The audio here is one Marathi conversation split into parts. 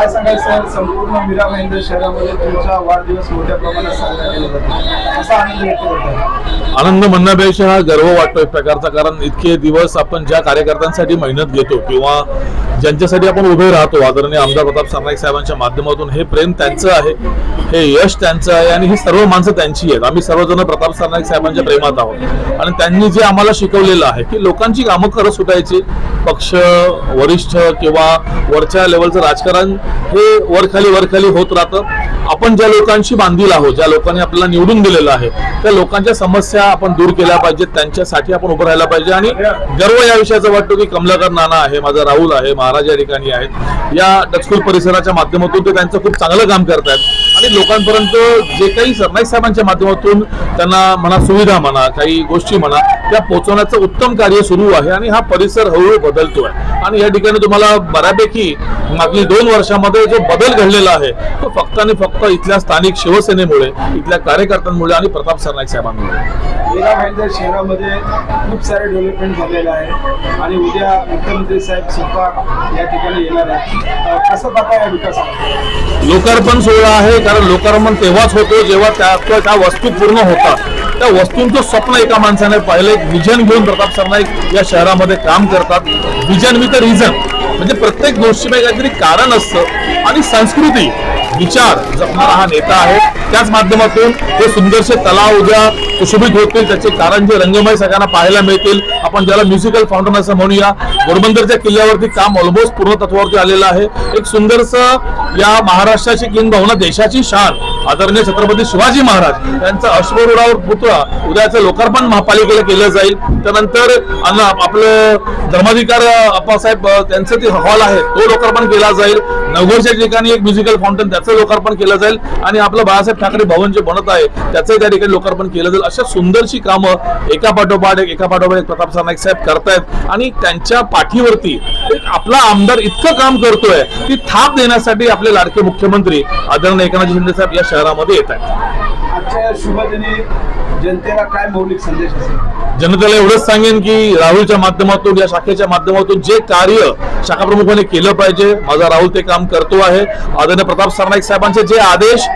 काय सांगायचं संपूर्ण मीरा महेंद्र शहरामध्ये तुमचा वाढदिवस मोठ्या प्रमाणात साजरा केला जातो. कसा आनंद व्यक्त करतो. आनंद म्हणण्यापेक्षा हा गर्व वाटतो एक प्रकारचा कारण इतके दिवस आपण ज्या कार्यकर्त्यांसाठी मेहनत घेतो किंवा ज्यांच्यासाठी आपण उभे राहतो आदरणीय आमदार प्रताप सरनाईक साहेबांच्या माध्यमातून हे प्रेम त्यांचं आहे. हे यश त्यांचं आहे आणि ही सर्व माणसं त्यांची आहेत. आम्ही सर्वजण प्रताप सरनाईक साहेबांच्या प्रेमात आहोत. आणि त्यांनी जे आम्हाला शिकवलेलं आहे की लोकांची कामं करत सुटायची. पक्ष वरिष्ठ किंवा वरच्या लेवलचं राजकारण हे वरखाली वरखाली होत राहतं. आपण ज्या लोकांशी बांधील आहोत ज्या लोकांनी आपल्याला निवडून दिलेलं आहे त्या लोकांच्या समस्या आपण दूर केल्या पाहिजेत. त्यांच्यासाठी आपण उभं राहायला पाहिजे. आणि गर्व या विषयाचा वाटतो की कमलाकर नाना आहे माझा राहुल आहे महाराज या ठिकाणी आहेत. या डचकुल परिसराच्या माध्यमातून ते त्यांचं खूप चांगलं काम करतायत. आणि लोकांपर्यंत जे काही सरनाईक साहेबांच्या माध्यमातून त्यांना म्हणा सुविधा म्हणा काही गोष्टी म्हणा त्या पोहोचवण्याचं उत्तम कार्य सुरू आहे आणि हा परिसर हळूहळू बदलतोय. आणि या ठिकाणी तुम्हाला बऱ्यापैकी मागील दोन वर्षामध्ये जो बदल घडलेला आहे तो फक्त आणि फक्त इथल्या स्थानिक शिवसेनेमुळे इथल्या कार्यकर्त्यांमुळे आणि प्रताप सरनाईक साहेबांमुळे. मीरा महेंद्र शहरामध्ये खूप सारे डेव्हलपमेंट झालेलं आहे आणि उद्या मुख्यमंत्री साहेब स्वतः या ठिकाणी येणार आहेत. कसं पाहता या विकासाला लोकार्पण सोहळा आहे कारण लोकार्पण तेव्हाच होतो जेव्हा त्या त्या वस्तू पूर्ण होतात. त्या वस्तूंचं स्वप्न एका माणसाने पाहिलं विजन घेऊन प्रताप सरनाईक या शहरामध्ये काम करतात. विजन विथ रिझन म्हणजे प्रत्येक गोष्टीमध्ये काहीतरी कारण असतं. आणि संस्कृती विचार जपणारा हा नेता आहे. त्याच माध्यमातून हे सुंदरसे तलाव उद्या सुशोभित होतील. त्याचे कारंजे रंगमय सगळ्यांना पाहायला मिळतील. आपण ज्याला म्युझिकल फाउंटन असं म्हणूया घोडबंदरच्या किल्ल्यावरती काम ऑलमोस्ट पूर्ण तत्वावरती आलेलं आहे. एक सुंदरस या महाराष्ट्राची किंबहुना देशाची शान. आदरणीय छत्रपती शिवाजी महाराज यांचा अश्वरूढावर पुतळा उद्याचं लोकार्पण महापालिकेला केलं जाईल. त्यानंतर आपलं धर्माधिकार अप्पासाहेब त्यांचं ते हॉल आहे तो लोकार्पण केला जाईल. नवघरच्या ठिकाणी एक म्युझिकल फाउंटन त्याचं लोकार्पण केलं जाईल. आणि आपलं बाळासाहेब ठाकरे भवन जे बनत आहे त्याचंही त्या ठिकाणी लोकार्पण केलं जाईल. अशा सुंदरशी कामं एका पाठोपाठ एक एका पाठोपाठ एक प्रताप सरनाईक साहेब करतायत. आणि त्यांच्या पाठीवरती आपला आमदार इतकं काम करतोय की थाप देण्यासाठी आपले लाडके मुख्यमंत्री आदरणीय एकनाथ शिंदे साहेब या शहरामध्ये येत आहेत. आजच्या शुभदिनी जनतेला काय मौलिक संदेश असेल? जनतेला एवढंच सांगेन की राहुलच्या माध्यमातून या शाखेच्या माध्यमातून जे कार्य शाखा प्रमुखाने केलं पाहिजे माझा राहुल ते काम करतो आहे. आदरणीय प्रताप सरनाईक साहेबांचे जे आदेश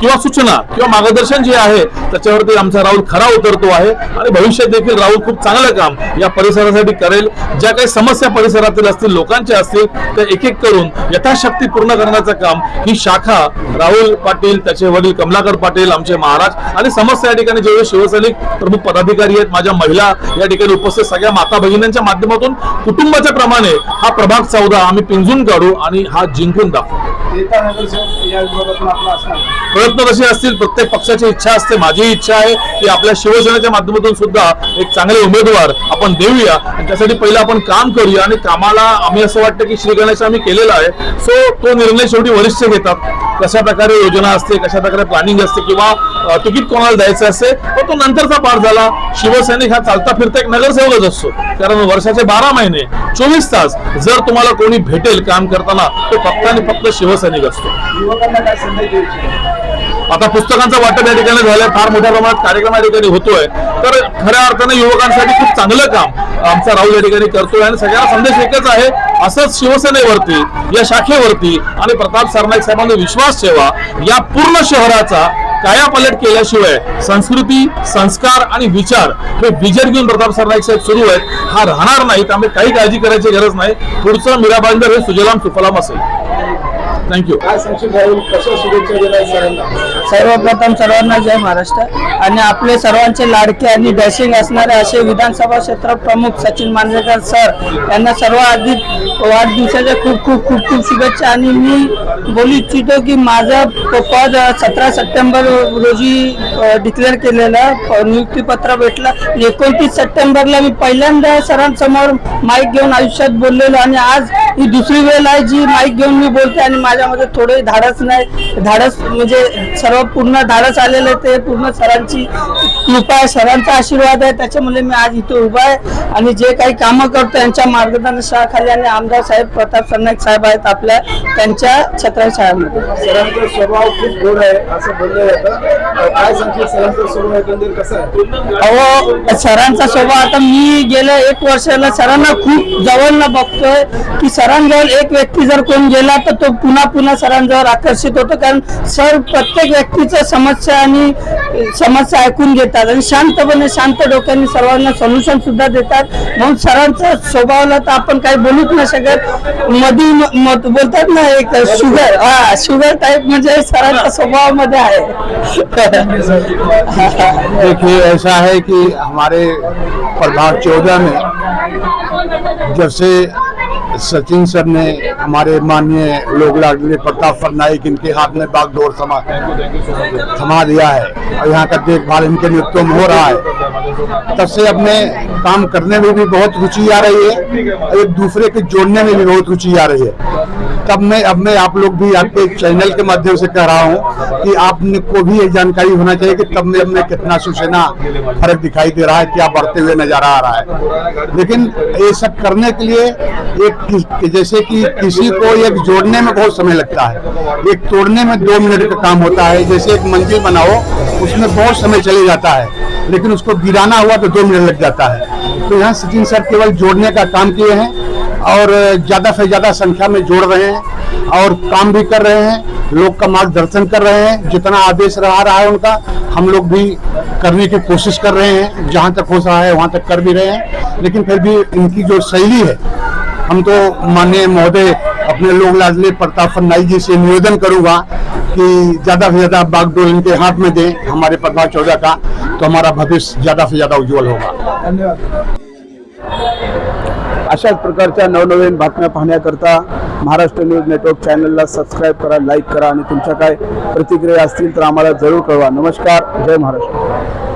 किंवा सूचना किंवा मार्गदर्शन जे आहे त्याच्यावरती आमचा राहुल खरा उतरतो आहे. आणि भविष्यात देखील राहुल खूप चांगलं काम या परिसरासाठी करेल. ज्या काही समस्या परिसरातील असतील लोकांच्या असतील त्या एक एक करून यथाशक्ती पूर्ण करण्याचं काम ही शाखा राहुल पाटील त्याचे वडील कमलाकर पाटील आमचे महाराज आणि समस्या या ठिकाणी जेवढे शिवसैनिक प्रमुख पदाधिकारी आहेत. माझ्या महिला या ठिकाणी उपस्थित. सगळ्या माता भगिनींच्या माध्यमातून कुटुंबाच्या प्रमाणे हा प्रभाग चौदा आम्ही पिंजून काढू आणि हा जिंकून दाखवू. नेता नगरसेवक या विभागातून आपला असणार प्रयत्न कसे असतील? प्रत्येक पक्षाची इच्छा असते. माझी इच्छा आहे की आपल्या शिवसेनेच्या माध्यमातून सुद्धा एक चांगले उमेदवार आपण देऊया. आणि त्यासाठी पहिलं आपण काम करूया. आणि कामाला आम्ही असं वाटतं की श्री गणेश आम्ही केलेला आहे. सो तो निर्णय शेवटी वरिष्ठ घेतात. कशा प्रकारे योजना असते कशा प्रकारे प्लॅनिंग असते किंवा अ, तिकीट कोणाला द्यायचं असते तर तो नंतरचा पार झाला. शिवसैनिक हा चालता फिरता एक नगरसेवकच असतो. कारण वर्षाचे बारा महिने चोवीस तास जर तुम्हाला कोणी भेटेल काम करताना तो फक्त आणि फक्त शिवसैनिक असतो देऊ इच्छिता आता पुस्तकांचं वाटप या ठिकाणी झालंय फार मोठ्या प्रमाणात कार्यक्रम या ठिकाणी होतोय. तर खऱ्या अर्थाने युवकांसाठी खूप चांगलं काम आमचा राहुल या ठिकाणी करतोय आणि सगळ्यांना संदेश एकच आहे असंच शिवसेनेवरती या शाखेवरती आणि प्रताप सरनाईक साहेबांनी विश्वास ठेवा. या पूर्ण शहराचा कायापालट केल्याशिवाय संस्कृती संस्कार आणि विचार हे विजन घेऊन प्रताप सरनाईक साहेब सुरू आहेत. हा राहणार नाही त्यामुळे काही काळजी करायची गरज नाही. पुढचं मीरा भाईंदर हे सुजलाम सुफलाम असेल. थँक्यू. काय सांगशील राहुल कशा शुभेच्छा दिल्या सरांना? सर्वप्रथम सर्वांना जय महाराष्ट्र. आणि आपले सर्वांचे लाडके आणि डॅशिंग असणारे असे विधानसभा क्षेत्र प्रमुख सचिन मांजरेकर सर यांना सर्व आधी वाढदिवसाच्या खूप खूप खूप खूप शुभेच्छा. आणि मी बोलू इच्छितो की माझं पद सतरा सप्टेंबर रोजी डिक्लेअर केलेलं नियुक्तीपत्र भेटलं. एकोणतीस सप्टेंबरला मी पहिल्यांदा सरांसमोर माईक घेऊन आयुष्यात बोललेलो आणि आज ही दुसरी वेळ आहे जी माईक घेऊन मी बोलते आणि माझ्यामध्ये थोडे धाडस नाही. धाडस म्हणजे सर्व पूर्ण धाडस आलेले ते पूर्ण सरांची कृपा आहे सरांचा आशीर्वाद आहे. त्याच्यामुळे मी आज इथे उभा आहे. आणि जे काही कामं करतो यांच्या मार्गदर्शनाखाली आणि आमदार साहेब प्रताप सरनाईक साहेब आहेत आपल्या त्यांच्या छत्रपती शाळेमध्ये. सरांचा स्वभाव खूप गोड आहे असं बोललं जातं. काय सांगशील सरांचा स्वभाव एकंदर कसा आहे? अहो सरांचा स्वभाव आता मी गेल्या एक वर्षाला सरांना खूप जवळनं बघतोय की सरांजवळ एक व्यक्ती जर कोण गेला तर तो पुन्हा पुन्हा सरांजवळ आकर्षित होतो. कारण सर प्रत्येक व्यक्तीच्या समस्या आणि समस्या ऐकून घेतात. आणि शांतपणे शांत डोक्याने सर्वांना सोल्युशन सुद्धा देतात. म्हणून सरांचा स्वभावला तर आपण काही बोलूच नाही शकत. मधी म- बोलतात ना एक शुगर हा शुगर टाईप म्हणजे सरांच्या स्वभावामध्ये आहे. देखिए ऐसा है कि हमारे प्रभाग चौदह में जब से सचिन सर ने हमारे माननीय लोग लाडले प्रताप सरनाइक इनके हाथ में बागडोर थमा थमा दिया है और यहाँ का देखभाल इनके नेतृत्व में हो रहा है। तब से अपने काम करने में भी बहुत रुचि आ रही है और एक दूसरे के जोड़ने में भी बहुत रुचि आ रही है। तब मैं, अब मैं आप लोग भी आपके चैनल के माध्यम से कह रहा हूँ कि आपने को भी ये जानकारी होना चाहिए कि तब में अब में कितना शिवसेना फ़र्क दिखाई दे रहा है, क्या बढ़ते हुए नज़ारा आ रहा है। लेकिन ये सब करने के लिए एक कि- जैसे कि किसी को एक जोड़ने में बहुत समय लगता है। एक तोड़ने में दो मिनट का काम होता है। जैसे एक मंजिल बनाओ, उसमें बहुत समय चले जाता है, लेकिन उसको गिराना हुआ तो दो मिनट लग जाता है। तो यहाँ सचिन सर केवल जोड़ने का काम किए हैं और ज़्यादा से ज़्यादा संख्या में जोड़ रहे हैं और काम भी कर रहे हैं। लोग का मार्गदर्शन कर रहे हैं। जितना आदेश रहा रहा है उनका, हम लोग भी करने की कोशिश कर रहे हैं। जहाँ तक हो रहा है, वहाँ तक कर भी रहे हैं। लेकिन फिर भी इनकी जो शैली है हम तो माननीय महोदय अपने लोग लाडले प्रताप फन्नाई जी से निवेदन करूंगा कि ज्यादा से ज्यादा बागडोर इनके हाथ में दें हमारे प्रभाग चौधरी का तो हमारा भविष्य ज्यादा से ज्यादा उज्जवल होगा। धन्यवाद। अशाच प्रकारच्या नवनवीन बातम्या पाहण्याकरता महाराष्ट्र न्यूज नेटवर्क चॅनलला सबस्क्राईब करा लाईक करा आणि तुमच्या काय प्रतिक्रिया असतील तर आम्हाला जरूर कळवा. नमस्कार जय महाराष्ट्र.